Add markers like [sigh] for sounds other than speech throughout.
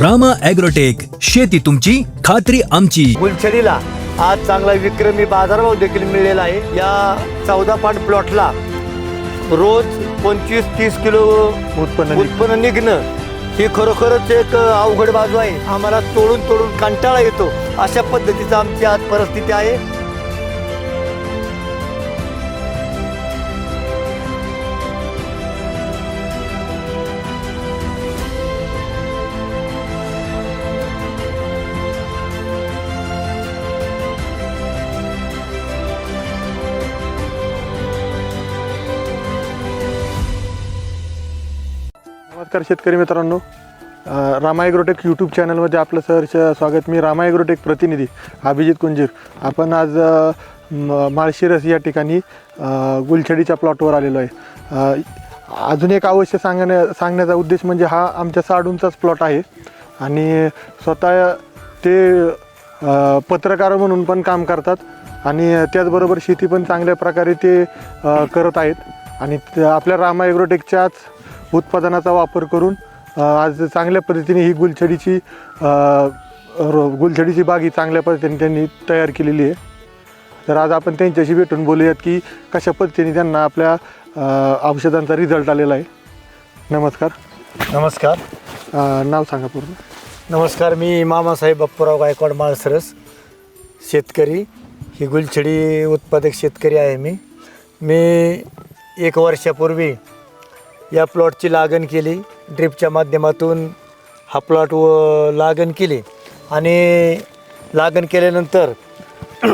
Rama agrotech शेती तुमची खात्री आमची. गुलछडीला आज चांगला विक्रमी बाजारभाव देखील मिळलेला आहे. या चौदा पाट प्लॉटला रोज पंचवीस तीस किलो उत्पन्न उत्पन्न निघणं ही खरोखरच एक अवघड बाजू आहे. आम्हाला तोडून तोडून कंटाळा येतो. अशा पद्धतीचं आमची आज परिस्थिती आहे. नमस्कार शेतकरी मित्रांनो. रामा ॲग्रोटेक यूट्यूब चॅनलमध्ये आपलं सहर्ष स्वागत. मी रामा ॲग्रोटेक प्रतिनिधी अभिजित कुंजीर. आपण आज म- माळशिरस या ठिकाणी गुलछडीच्या प्लॉटवर आलेलो आहे. अजून एक अवश्य सांगण्या सांगण्याचा उद्देश म्हणजे हा आमच्या साडूंचाच प्लॉट आहे. आणि स्वतः ते पत्रकार म्हणून पण काम करतात. आणि त्याचबरोबर शेती पण चांगल्या प्रकारे ते करत आहेत. आणि आपल्या रामा ॲग्रोटेकच्याच उत्पादनाचा वापर करून आज चांगल्या पद्धतीने ही गुलछडीची रो- गुलछडीची बाग ही चांगल्या पद्धतीने त्यांनी तयार केलेली आहे. तर आज आपण त्यांच्याशी भेटून बोलूयात की कशा पद्धतीने त्यांना आपल्या औषधांचा रिझल्ट आलेला आहे. नमस्कार. नमस्कार. अ, नाव सांगा पूर्ण. नमस्कार मी मामासाहेब बाप्पूराव गायकवाड माळसरस शेतकरी. ही गुलछडी उत्पादक शेतकरी आहे मी. मी एक वर्षापूर्वी या प्लॉटची लागण केली. ड्रिपच्या माध्यमातून हा प्लॉट व लागण केली. आणि लागण केल्यानंतर [clears throat]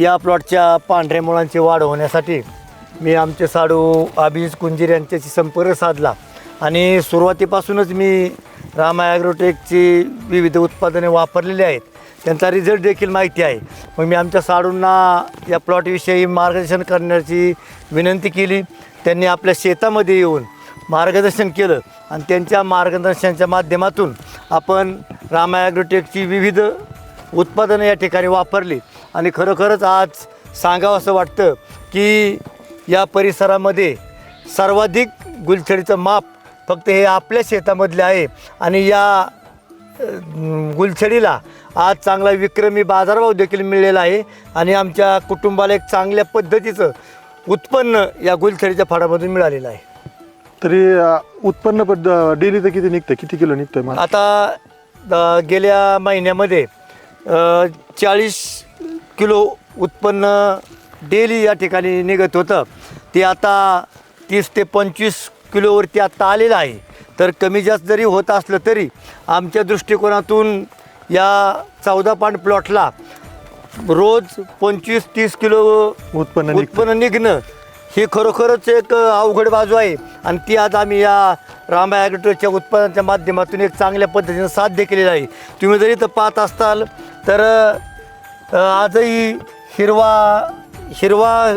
या प्लॉटच्या पांढऱ्या मुळांची वाढ होण्यासाठी मी आमचे साडू अभिजित कुंजीर यांच्याशी संपर्क साधला. आणि सुरुवातीपासूनच मी रामा ॲग्रोटेकची विविध उत्पादने वापरलेली आहेत. त्यांचा रिझल्ट देखील माहिती आहे. मग मी आमच्या साडूंना या प्लॉटविषयी मार्गदर्शन करण्याची विनंती केली. त्यांनी आपल्या शेतामध्ये येऊन मार्गदर्शन केलं. आणि त्यांच्या मार्गदर्शनाच्या माध्यमातून आपण रामायाग्रोटेकची विविध उत्पादनं या ठिकाणी वापरली. आणि खरोखरच आज सांगावं असं वाटतं की या परिसरामध्ये सर्वाधिक गुलछडीचं माप फक्त हे आपल्या शेतामधले आहे. आणि या गुलछडीला आज चांगला विक्रमी बाजारभाव देखील मिळलेला आहे. आणि आमच्या कुटुंबाला एक चांगल्या पद्धतीचं उत्पन्न या गुलछडीच्या फळामधून मिळालेलं आहे. तरी अ, उत्पन्न पद्ध डेलीचं किती निघतं? किती किलो निघतंय मला? आता अ, गेल्या महिन्यामध्ये चाळीस किलो उत्पन्न डेली या ठिकाणी निघत होतं. ते आता तीस ते पंचवीस किलोवरती आत्ता आलेलं आहे. तर कमी जास्त जरी होत असलं तरी आमच्या दृष्टिकोनातून या चौदा पांड प्लॉटला रोज पंचवीस तीस किलो उत्पन्न निघतं. उत्पन्न निघणं. ही खरोखरच एक अवघड बाजू आहे. आणि ती आज आम्ही या रामा ॲग्रोटेकच्या उत्पादनाच्या माध्यमातून एक चांगल्या पद्धतीनं साध्य केलेलं आहे. तुम्ही जर इथं पाहत असताल तर अ, आजही हिरवा हिरवा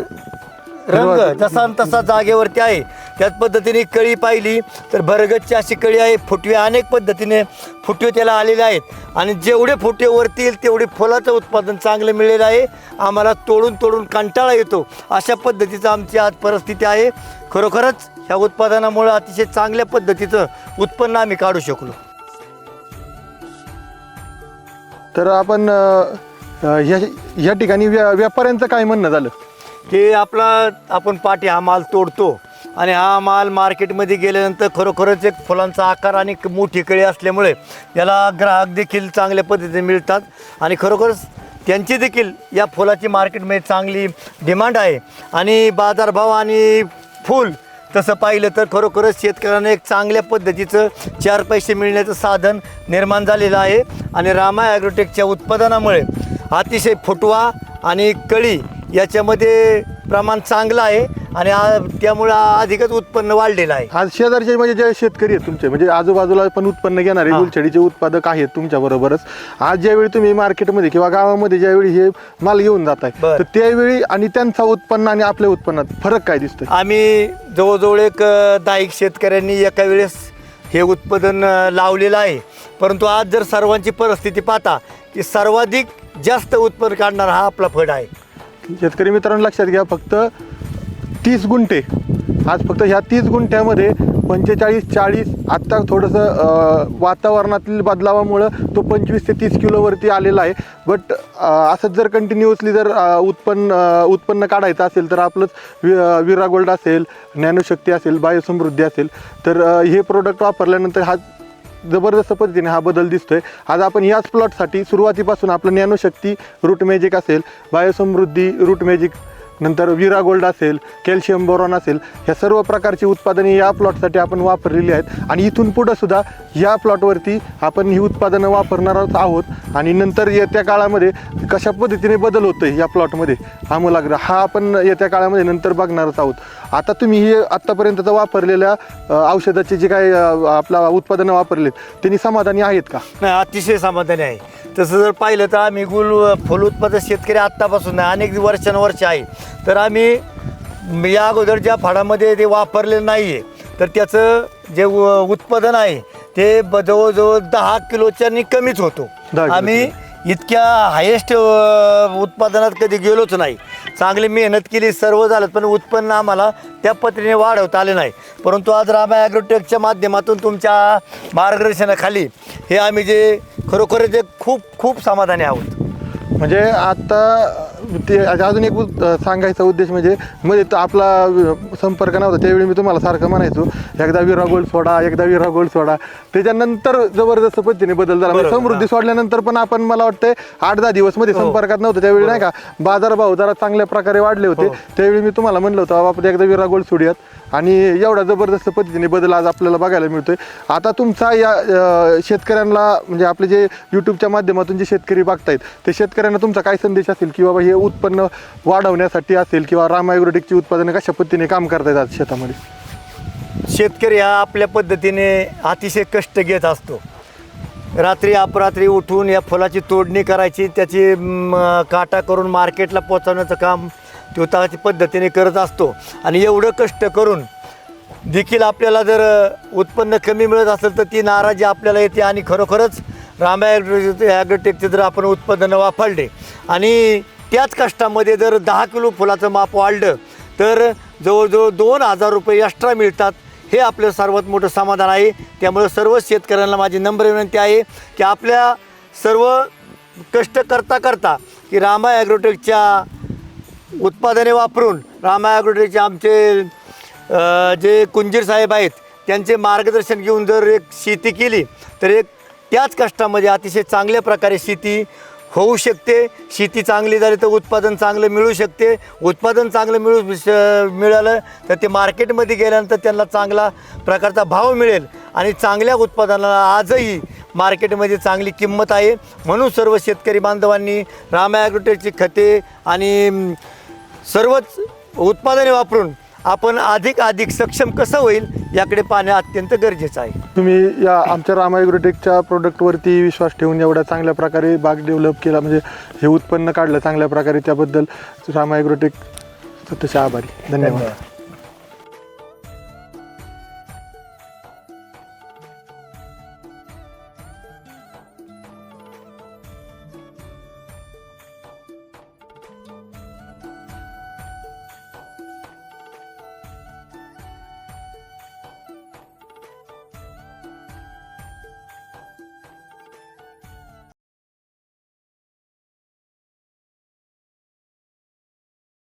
रंग जसा न तसा जागेवरती आहे. त्याच पद्धतीने कळी पाहिली तर भरगतची अशी कळी आहे. फुटवे अनेक पद्धतीने फुटवे त्याला आलेले आहेत. आणि जेवढे फुटवे वरती येईल तेवढे फुलाचं उत्पादन चांगलं मिळलेलं आहे. आम्हाला तोडून तोडून कंटाळा येतो. अशा पद्धतीचं आमची आज परिस्थिती आहे. खरोखरच ह्या उत्पादनामुळे अतिशय चांगल्या पद्धतीचं उत्पन्न आम्ही काढू शकलो. तर आपण अ, ह्या ह्या ठिकाणी व्या व्यापाऱ्यांचं काय म्हणणं झालं? की आपला आपण पाठी हा माल तोडतो आणि हा माल मार्केटमध्ये गेल्यानंतर खरोखरच एक फुलांचा आकार आणि मोठी कळी असल्यामुळे याला ग्राहक देखील चांगल्या पद्धतीने मिळतात. आणि खरोखरच त्यांची देखील या फुलाची मार्केटमध्ये चांगली डिमांड आहे. आणि बाजारभाव आणि फूल तसं पाहिलं तर खरोखरच शेतकऱ्यांना एक चांगल्या पद्धतीचं चार पैसे मिळण्याचं साधन निर्माण झालेलं आहे. आणि रामा ॲग्रोटेकच्या उत्पादनामुळे अतिशय फुटवा आणि कळी याच्यामध्ये प्रमाण चांगलं आहे आणि आ- त्यामुळं अधिकच उत्पन्न वाढलेलं आहे. आज शेजारचे म्हणजे जे शेतकरी आहेत तुमचे म्हणजे आजूबाजूला पण उत्पन्न घेणारे हा. गुलछडीचे उत्पादक आहेत तुमच्या बरोबरच. आज ज्यावेळी तुम्ही मार्केटमध्ये किंवा गावामध्ये ज्यावेळी हे माल घेऊन जाताय बर. तर त्यावेळी आणि त्यांचा उत्पन्न आणि आपल्या उत्पन्नात फरक काय दिसतोय? आम्ही जवळजवळ एक अ, दहा एक शेतकऱ्यांनी एका वेळेस हे उत्पादन अ, लावलेलं आहे. परंतु आज जर सर्वांची परिस्थिती पाहता की सर्वाधिक जास्त उत्पन्न काढणारा हा आपला फळ आहे. शेतकरी मित्रांनो लक्षात घ्या फक्त तीस गुंठे. आज फक्त ह्या तीस गुंठ्यामध्ये पंचेचाळीस चाळीस आत्ता थोडंसं वातावरणातील बदलावामुळं तो पंचवीस ते तीस किलोवरती आलेला आहे. बट असंच जर कंटिन्युअसली जर उत्पन्न उत्पन्न काढायचं असेल तर आपलंच वि विरागोल्ड विरा गोल्ड असेल ज्ञानशक्ती असेल बायोसमृद्धी असेल तर हे प्रोडक्ट वापरल्यानंतर हा जबरदस्त पद्धतीने हा बदल दिसतोय. आज आपण याच प्लॉटसाठी सुरुवातीपासून आपलं ज्ञानशक्ती रूट मॅजिक असेल बायोसमृद्धी रूट मॅजिक नंतर विरा गोल्ड असेल कॅल्शियम बोरॉन असेल ह्या सर्व प्रकारची उत्पादने या प्लॉटसाठी आपण वापरलेली आहेत. आणि इथून पुढंसुद्धा या प्लॉटवरती आपण ही उत्पादनं वापरणारच आहोत. आणि नंतर येत्या काळामध्ये कशा पद्धतीने बदल होतो आहे या प्लॉटमध्ये आमूलाग्र हा आपण येत्या काळामध्ये नंतर बघणारच आहोत. आता तुम्ही हे आत्तापर्यंतचं वापरलेल्या अ, औषधाचे जे काही अ, आपला उत्पादनं वापरलेत त्यांनी समाधानी आहेत का? नाही अतिशय समाधानी आहे. तसं जर पाहिलं तर आम्ही गुल फुल उत्पादक शेतकरी आत्तापासून नाही अनेक वर्षानुवर्ष आहे. तर आम्ही या अगोदर ज्या फाडामध्ये ते वापरलेलं नाही आहे तर त्याचं जे उ- उत्पादन आहे ते ब- जवळजवळ दहा किलोच्यानी कमीच होतो. दहा. आम्ही इतक्या हायेस्ट उत्पादनात कधी गेलोच नाही. चांगली मेहनत केली सर्व झालं पण उत्पन्न आम्हाला त्या पद्धतीने वाढवता आले नाही. परंतु आज रामा ॲग्रोटेकच्या माध्यमातून तुमच्या मार्गदर्शनाखाली हे आम्ही जे खरोखर जे खूप खूप समाधानी आहोत. म्हणजे आता ते अजून एक सांगायचा उद्देश म्हणजे मध्ये तर आपला संपर्क नव्हता. त्यावेळी मी तुम्हाला सारखं म्हणायचो एकदा विरा गोल्ड सोडा एकदा विरा गोल्ड सोडा. त्याच्यानंतर जबरदस्त पद्धतीने बदल झाला. म्हणजे समृद्धी सोडल्यानंतर पण आपण मला वाटतंय आठ दहा दिवसमध्ये हो. संपर्कात नव्हतं. त्यावेळी नाही का बाजारभाव जरा चांगल्या प्रकारे वाढले होते. हो. त्यावेळी मी तुम्हाला म्हणलं होतं बाबा आपण एकदा विरा गोल्ड सोडूयात. आणि एवढा जबरदस्त पद्धतीने बदल आज आपल्याला बघायला मिळतोय. आता तुमचा या शेतकऱ्यांना म्हणजे आपले जे युट्यूबच्या माध्यमातून जे शेतकरी बघतायत ते शेतकऱ्यांना तुमचा काय संदेश असेल? की बाबा हे उत्पन्न वाढवण्यासाठी असेल किंवा रामायग्रोटिकची उत्पादनं कशा पद्धतीने काम करतायत आज शेतामध्ये? शेतकरी हा आपल्या पद्धतीने अतिशय कष्ट घेत असतो. रात्री अपरात्री उठून या फुलाची तोडणी करायची त्याची काटा करून मार्केटला पोचवण्याचं काम तो त्याची पद्धतीने करत असतो. आणि एवढं कष्ट करून देखील आपल्याला जर उत्पन्न कमी मिळत असेल तर ती नाराजी आपल्याला येते आणि खरोखरच रामा ॲग्रो ॲग्रोटेकचे जर आपण उत्पादनं वापरले आणि त्याच कष्टामध्ये जर दहा किलो फुलाचं माप वाढलं तर जवळजवळ दोन हजार रुपये एक्स्ट्रा मिळतात. हे आपलं सर्वात मोठं समाधान आहे. त्यामुळे सर्व शेतकऱ्यांना माझी नम्र विनंती आहे की आपल्या सर्व कष्ट करता करता की रामा ॲग्रोटेकच्या उत्पादने वापरून रामा आमचे जे कुंजीर साहेब आहेत त्यांचे मार्गदर्शन घेऊन जर एक शेती केली तर एक त्याच कष्टामध्ये अतिशय चांगल्या प्रकारे शेती होऊ शकते. शेती चांगली झाली तर उत्पादन चांगलं मिळू शकते. उत्पादन चांगलं मिळू श- मिळालं तर ते मार्केटमध्ये गेल्यानंतर त्यांना चांगला प्रकारचा भाव मिळेल. आणि चांगल्या उत्पादनाला आजही मार्केटमध्ये चांगली किंमत आहे. म्हणून सर्व शेतकरी बांधवांनी रामा खते आणि सर्वच उत्पादने वापरून आपण अधिक अधिक सक्षम कसं होईल याकडे पाहणे अत्यंत गरजेचं आहे. तुम्ही या आमच्या रामायग्रोटेकच्या प्रोडक्टवरती विश्वास ठेवून एवढ्या चांगल्या प्रकारे बाग डेव्हलप केला म्हणजे हे उत्पन्न काढलं चांगल्या प्रकारे त्याबद्दल रामायग्रोटेक तसे आभारी. धन्यवाद.